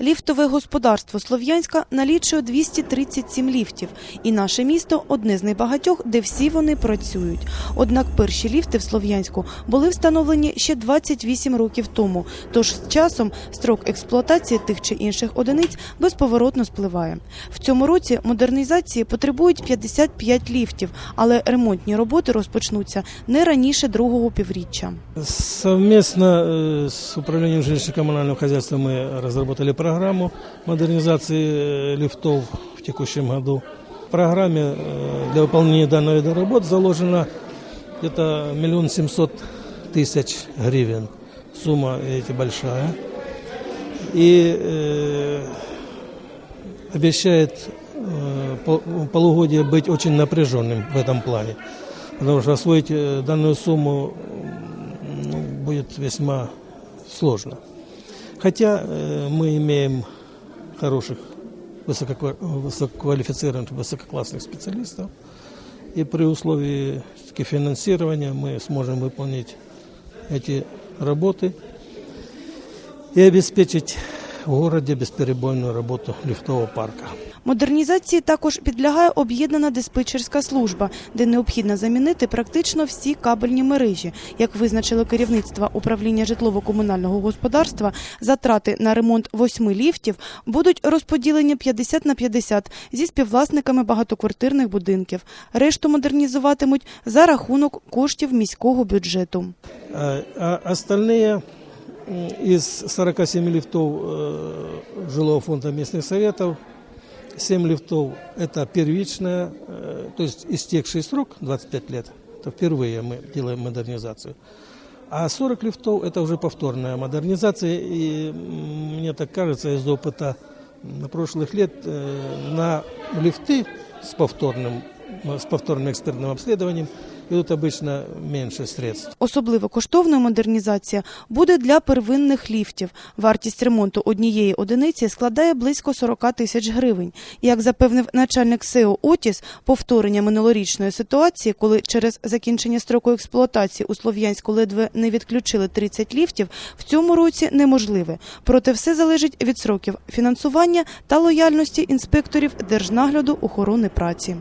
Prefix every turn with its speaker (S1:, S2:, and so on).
S1: Ліфтове господарство Слов'янська налічує 237 ліфтів, і наше місто одне з найбагатьох, де всі вони працюють. Однак перші ліфти в Слов'янську були встановлені ще 28 років тому. Тож з часом строк експлуатації тих чи інших одиниць безповоротно спливає. В цьому році модернізації потребують 55 ліфтів, але ремонтні роботи розпочнуться не раніше другого півріччя.
S2: Совместно э, с управлением жилищно-коммунального хозяйства мы разработали программу модернизации э, лифтов в текущем году. В программе э, для выполнения данного вида работ заложено где-то миллион семьсот тысяч гривен. Сумма эти большая. И э, обещает э, пол- полугодие быть очень напряженным в этом плане. Потому что освоить э, данную сумму м, ну, будет весьма сложно. Хотя э, мы имеем хороших высококва- высококвалифицированных, высококлассных специалистов, и при условии таки, финансирования мы сможем выполнить эти работы и обеспечить в городе бесперебойную работу лифтового парка.
S1: Модернізації також підлягає об'єднана диспетчерська служба, де необхідно замінити практично всі кабельні мережі. Як визначило керівництво управління житлово-комунального господарства, затрати на ремонт восьми ліфтів будуть розподілені 50 на 50 зі співвласниками багатоквартирних будинків. Решту модернізуватимуть за рахунок коштів міського бюджету.
S2: А, а остальные м, из 47 лифтов э, жилого фонда местных советов, 7 лифтов это первичная, э, то есть истекший срок 25 лет, это впервые мы делаем модернизацию. А 40 лифтов это уже повторная модернизация, и мне так кажется из опыта м, прошлых лет э, на лифты с повторным, с повторным экспертным обследованием идут обычно меньше средств.
S1: Особливо коштовною модернізація буде для первинних ліфтів. Вартість ремонту однієї одиниці складає близько 40 тисяч гривень. Як запевнив начальник СЕО Отіс, повторення минулорічної ситуації, коли через закінчення строку експлуатації у Слов'янську ледве не відключили 30 ліфтів, в цьому році неможливе. Проте все залежить від сроків фінансування та лояльності інспекторів Держнагляду охорони праці.